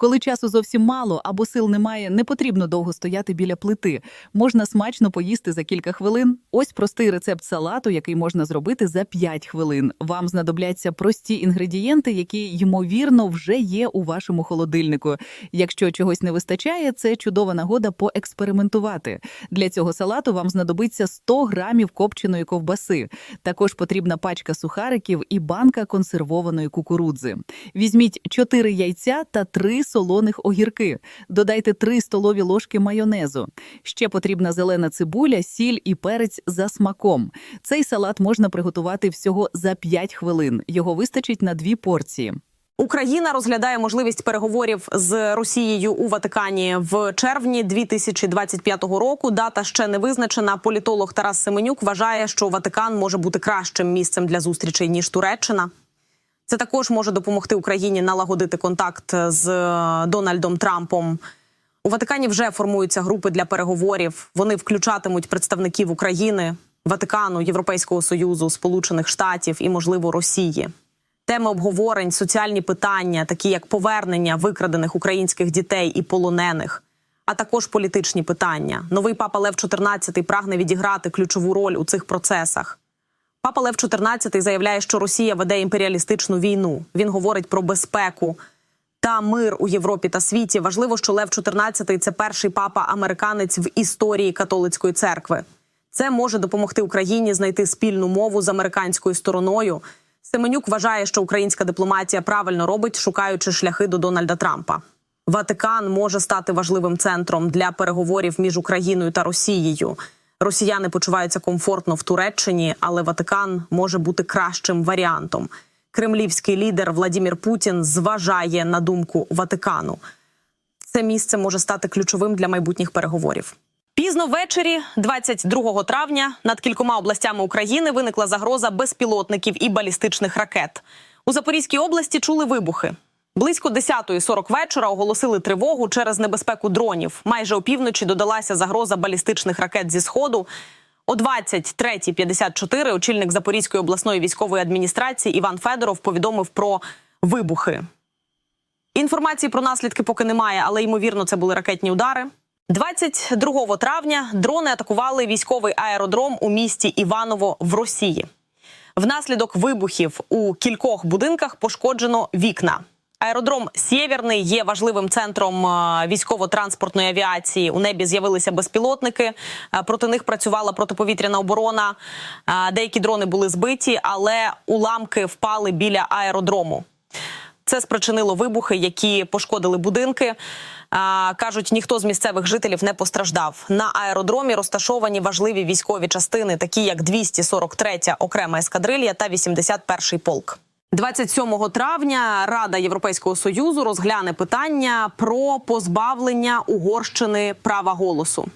Коли часу зовсім мало або сил немає, не потрібно довго стояти біля плити. Можна смачно поїсти за кілька хвилин. Ось простий рецепт салату, який можна зробити за 5 хвилин. Вам знадобляться прості інгредієнти, які ймовірно вже є у вашому холодильнику. Якщо чогось не вистачає, це чудова нагода поекспериментувати. Для цього салату вам знадобиться 100 грамів копченої ковбаси. Також потрібна пачка сухариків і банка консервованої кукурудзи. Візьміть 4 яйця та 3 солоних огірки. Додайте 3 столові ложки майонезу. Ще потрібна зелена цибуля, сіль і перець за смаком. Цей салат можна приготувати всього за 5 хвилин. Його вистачить на дві порції. Україна розглядає можливість переговорів з Росією у Ватикані в червні 2025 року. Дата ще не визначена. Політолог Тарас Семенюк вважає, що Ватикан може бути кращим місцем для зустрічей ніж Туреччина. Це також може допомогти Україні налагодити контакт з е, Дональдом Трампом. У Ватикані вже формуються групи для переговорів. Вони включатимуть представників України, Ватикану, Європейського союзу, Сполучених Штатів і, можливо, Росії. Теми обговорень, соціальні питання, такі як повернення викрадених українських дітей і полонених, а також політичні питання. Новий папа Лев XIV прагне відіграти ключову роль у цих процесах. Папа Лев XIV заявляє, що Росія веде імперіалістичну війну. Він говорить про безпеку та мир у Європі та світі. Важливо, що Лев XIV – це перший папа американець в історії католицької церкви. Це може допомогти Україні знайти спільну мову з американською стороною. Семенюк вважає, що українська дипломатія правильно робить, шукаючи шляхи до Дональда Трампа. Ватикан може стати важливим центром для переговорів між Україною та Росією. Росіяни почуваються комфортно в Туреччині, але Ватикан може бути кращим варіантом. Кремлівський лідер Владімір Путін зважає на думку Ватикану. Це місце може стати ключовим для майбутніх переговорів. Пізно ввечері, 22 травня, над кількома областями України виникла загроза безпілотників і балістичних ракет. У Запорізькій області чули вибухи. Близько 10.40 вечора оголосили тривогу через небезпеку дронів. Майже опівночі додалася загроза балістичних ракет зі сходу. О 23.54 очільник Запорізької обласної військової адміністрації Іван Федоров повідомив про вибухи. Інформації про наслідки поки немає, але ймовірно, це були ракетні удари. 22 травня дрони атакували військовий аеродром у місті Іваново в Росії. Внаслідок вибухів у кількох будинках пошкоджено вікна. Аеродром Сєвєрний є важливим центром е, військово-транспортної авіації. У небі з'явилися безпілотники. Е, Проти них працювала протиповітряна оборона. Е, Деякі дрони були збиті, але уламки впали біля аеродрому. Це спричинило вибухи, які пошкодили будинки. Кажуть, ніхто з місцевих жителів не постраждав. На аеродромі розташовані важливі військові частини, такі як 243-я окрема ескадрилья та 81-й полк. 27 травня Рада Європейського союзу розгляне питання про позбавлення Угорщини права голосу.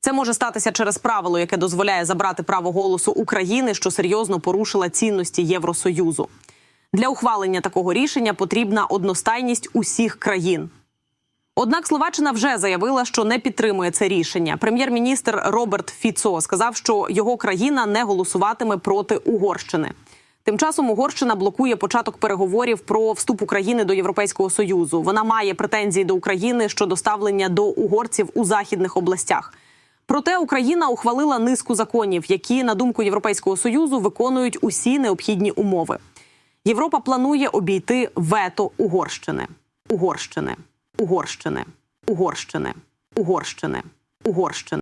Це може статися через правило, яке дозволяє забрати право голосу України, що серйозно порушила цінності Євросоюзу. Для ухвалення такого рішення потрібна одностайність усіх країн. Однак Словаччина вже заявила, що не підтримує це рішення. Прем'єр-міністр Роберт Фіцо сказав, що його країна не голосуватиме проти Угорщини. Тим часом Угорщина блокує початок переговорів про вступ України до Європейського союзу. Вона має претензії до України щодо ставлення до угорців у західних областях. Проте Україна ухвалила низку законів, які, на думку Європейського союзу, виконують усі необхідні умови. Європа планує обійти вето Угорщини. Угорщини. Угорщини. Угорщини. Угорщини. Угорщини.